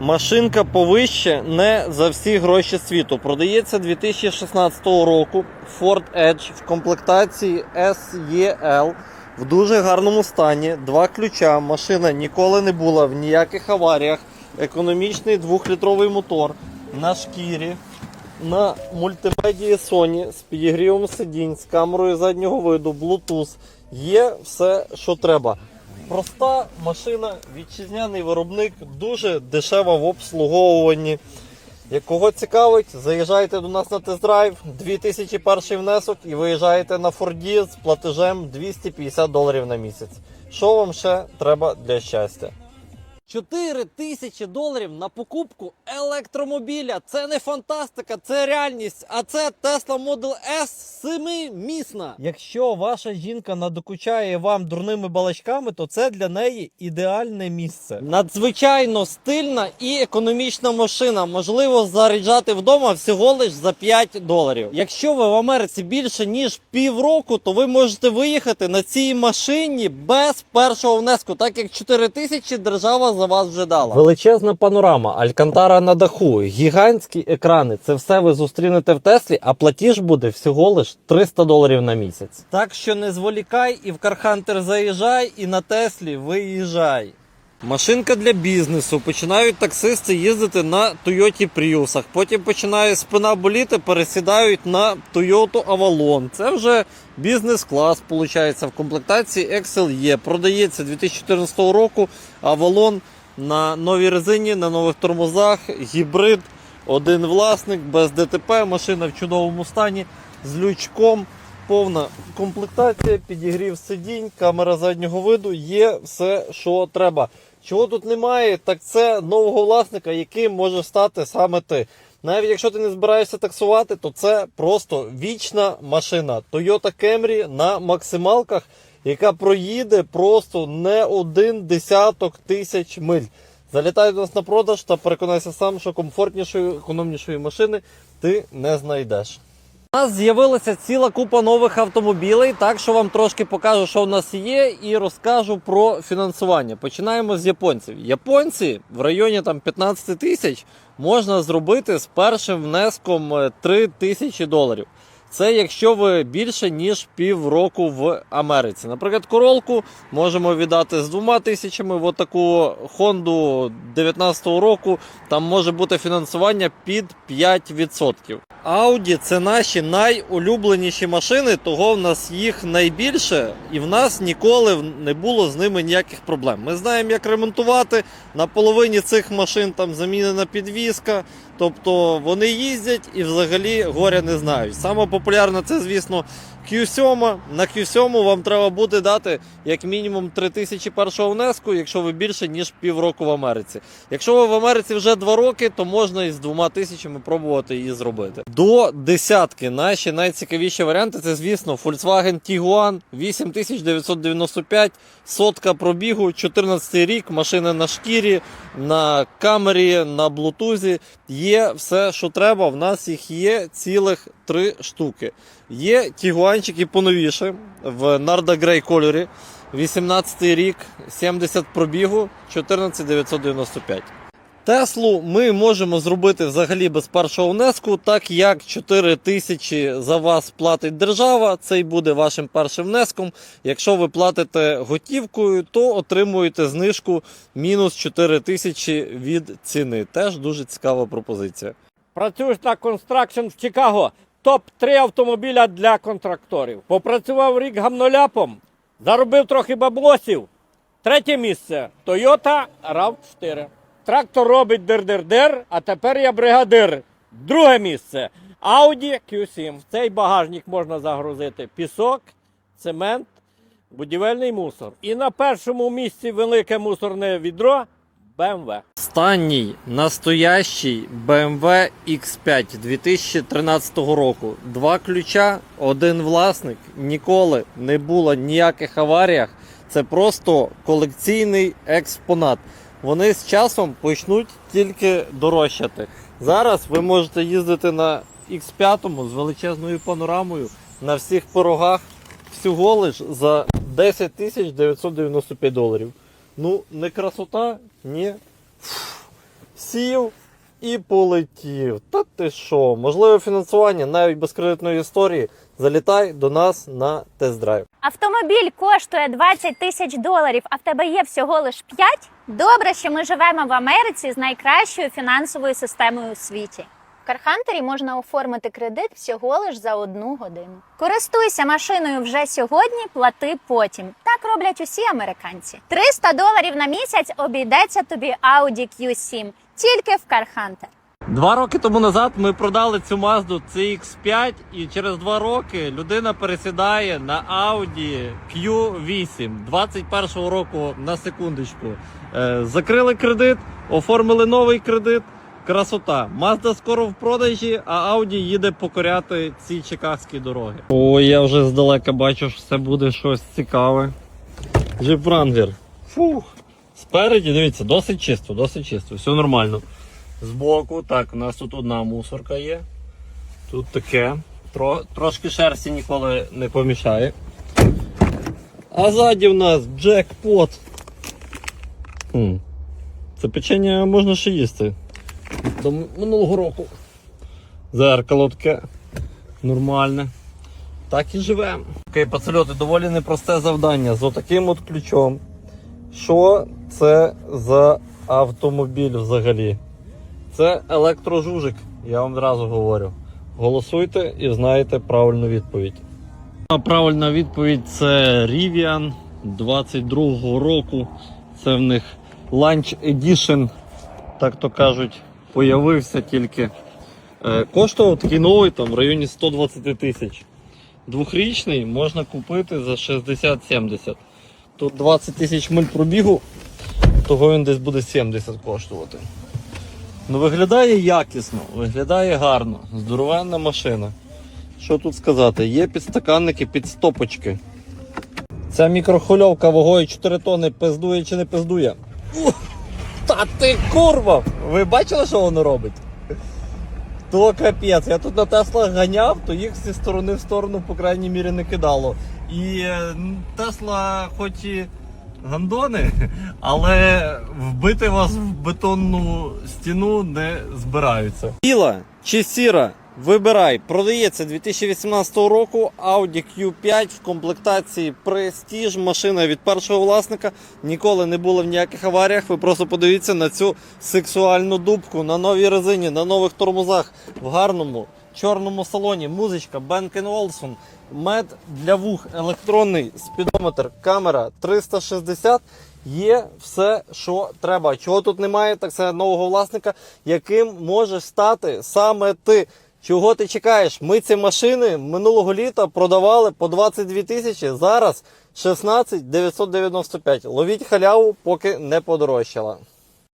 Машинка повище не за всі гроші світу. Продається 2016 року Ford Edge в комплектації SEL в дуже гарному стані. Два ключа. Машина ніколи не була в ніяких аваріях. Економічний двохлітровий мотор на шкірі. На мультимедії Sony з підігрівом сидінь, з камерою заднього виду, Bluetooth. Є все, що треба. Проста машина, вітчизняний виробник, дуже дешева в обслуговуванні. Як кого цікавить, заїжджайте до нас на тест-драйв, 2001 внесок і виїжджаєте на Форді з платежем 250 доларів на місяць. Що вам ще треба для щастя? 4 тисячі доларів на покупку електромобіля. Це не фантастика, це реальність. А це Tesla Model S 7-місна. Якщо ваша жінка надокучає вам дурними балачками, то це для неї ідеальне місце. Надзвичайно стильна і економічна машина. Можливо заряджати вдома всього лиш за 5 доларів. Якщо ви в Америці більше ніж півроку, то ви можете виїхати на цій машині без першого внеску, так як 4 тисячі держава за вас вже дала. Величезна панорама, алькантара на даху, гігантські екрани. Це все ви зустрінете в Теслі, а платіж буде всього лиш 300 доларів на місяць. Так що не зволікай і в Кархантер заїжджай, і на Теслі виїжджай. Машинка для бізнесу. Починають таксисти їздити на Toyota Prius. Потім починає спина боліти, пересідають на Toyota Avalon. Це вже бізнес-клас, виходить, в комплектації XLE. Продається 2014 року Avalon на новій резині, на нових тормозах, гібрид, один власник, без ДТП, машина в чудовому стані, з лючком. Повна комплектація, підігрів сидінь, камера заднього виду, є все, що треба. Чого тут немає, так це нового власника, яким може стати саме ти. Навіть якщо ти не збираєшся таксувати, то це просто вічна машина. Toyota Camry на максималках, яка проїде просто не один десяток тисяч миль. Залітай до нас на продаж та переконайся сам, що комфортнішої, економнішої машини ти не знайдеш. У нас з'явилася ціла купа нових автомобілей, так що вам трошки покажу, що в нас є, і розкажу про фінансування. Починаємо з японців. Японці в районі там 15 тисяч можна зробити з першим внеском е, 3 тисячі доларів. Це якщо ви більше ніж півроку в Америці. Наприклад, королку можемо віддати з двома тисячами. В таку Хонду 19-го року там може бути фінансування під 5%. Audi це наші найулюбленіші машини, того в нас їх найбільше, і в нас ніколи не було з ними ніяких проблем. Ми знаємо, як ремонтувати. На половині цих машин там замінена підвізка. Тобто вони їздять і взагалі горя не знають. Саме популярне це, звісно, Q7. На Q7 вам треба буде дати як мінімум 3000 першого внеску, якщо ви більше ніж півроку в Америці. Якщо ви в Америці вже 2 роки, то можна із двома тисячами пробувати її зробити. До десятки наші найцікавіші варіанти це, звісно, Volkswagen Tiguan 8995, сотка пробігу, 14 рік, машина на шкірі, на камері, на блутузі. Є все, що треба. В нас їх є цілих три штуки. Є тігуанчики поновіше в Нарда Грей кольорі. 18 рік, 70 пробігу, 14995. Теслу ми можемо зробити взагалі без першого внеску, так як 4 тисячі за вас платить держава, це й буде вашим першим внеском. Якщо ви платите готівкою, то отримуєте знижку мінус 4 тисячі від ціни. Теж дуже цікава пропозиція. Працюєш на констракшн в Чикаго. Топ-3 автомобіля для контракторів. Попрацював рік гамноляпом, заробив трохи баблосів. Третє місце Toyota RAV4. Трактор робить дир-дир-дир, а тепер я бригадир. Друге місце Audi Q7. В цей багажник можна загрузити пісок, цемент, будівельний мусор. І на першому місці велике мусорне відро BMW. Останній настоящий BMW X5 2013 року. Два ключа, один власник. Ніколи не було ніяких аваріях. Це просто колекційний експонат. Вони з часом почнуть тільки дорожчати. Зараз ви можете їздити на X5 з величезною панорамою на всіх порогах всього лиш за 10 тисяч 995 доларів. Ну, не красота, ні. сів і полетів. Та ти що? Можливе фінансування навіть без кредитної історії. Залітай до нас на тест-драйв. Автомобіль коштує 20 тисяч доларів, а в тебе є всього лиш 5? Добре, що ми живемо в Америці з найкращою фінансовою системою у світі. В Кархантері можна оформити кредит всього лиш за одну годину. Користуйся машиною вже сьогодні, плати потім. Так роблять усі американці. 300 доларів на місяць обійдеться тобі Audi Q7 тільки в Кархантер. Два роки тому назад ми продали цю Mazda CX5 і через два роки людина пересідає на Audi Q8 21-го року на секундочку. Е, закрили кредит, оформили новий кредит. Красота. Mazda скоро в продажі, а Audi їде покоряти ці чикагські дороги. О, я вже здалека бачу, що це буде щось цікаве. Jeep Wrangler. Фух. Спереді, дивіться, досить чисто, досить чисто, все нормально. Збоку, так, у нас тут одна мусорка є. Тут таке. Тро, трошки шерсті ніколи не помішає. А ззаді в нас джекпот. Хм. Це печення можна ще їсти. До минулого року. Зеркало таке. Нормальне. Так і живемо. Окей, пацальоти, доволі непросте завдання з отаким от ключом. Що це за автомобіль взагалі? Це електрожужик, я вам одразу говорю. Голосуйте і знаєте правильну відповідь. Правильна відповідь це Rivian 22-го року. Це в них Launch Edition, так то кажуть, появився тільки. Е, Коштував такий новий там в районі 120 тисяч. Двохрічний можна купити за 60-70. Тут 20 тисяч миль пробігу, того він десь буде 70 коштувати. Ну, виглядає якісно, виглядає гарно. Здоровенна машина. Що тут сказати? Є підстаканники під стопочки. Ця мікрохвильовка вагою 4 тонни пиздує чи не пиздує. Ух, Та ти курва! Ви бачили, що воно робить? То капець. Я тут на Теслах ганяв, то їх зі сторони в сторону, по крайній мірі, не кидало. І Тесла, хоч і гандони, але вбити вас в бетонну стіну не збираються. Біла чи сіра? Вибирай. Продається 2018 року Audi Q5 в комплектації Prestige. Машина від першого власника. Ніколи не було в ніяких аваріях. Ви просто подивіться на цю сексуальну дубку на новій резині, на нових тормозах, в гарному чорному салоні. Музичка Bang Olufsen, мед для вух, електронний спідометр, камера 360. Є все, що треба. Чого тут немає, так це нового власника, яким можеш стати саме ти. Чого ти чекаєш? Ми ці машини минулого літа продавали по 22 тисячі, зараз 16 995. Ловіть халяву, поки не подорожчала.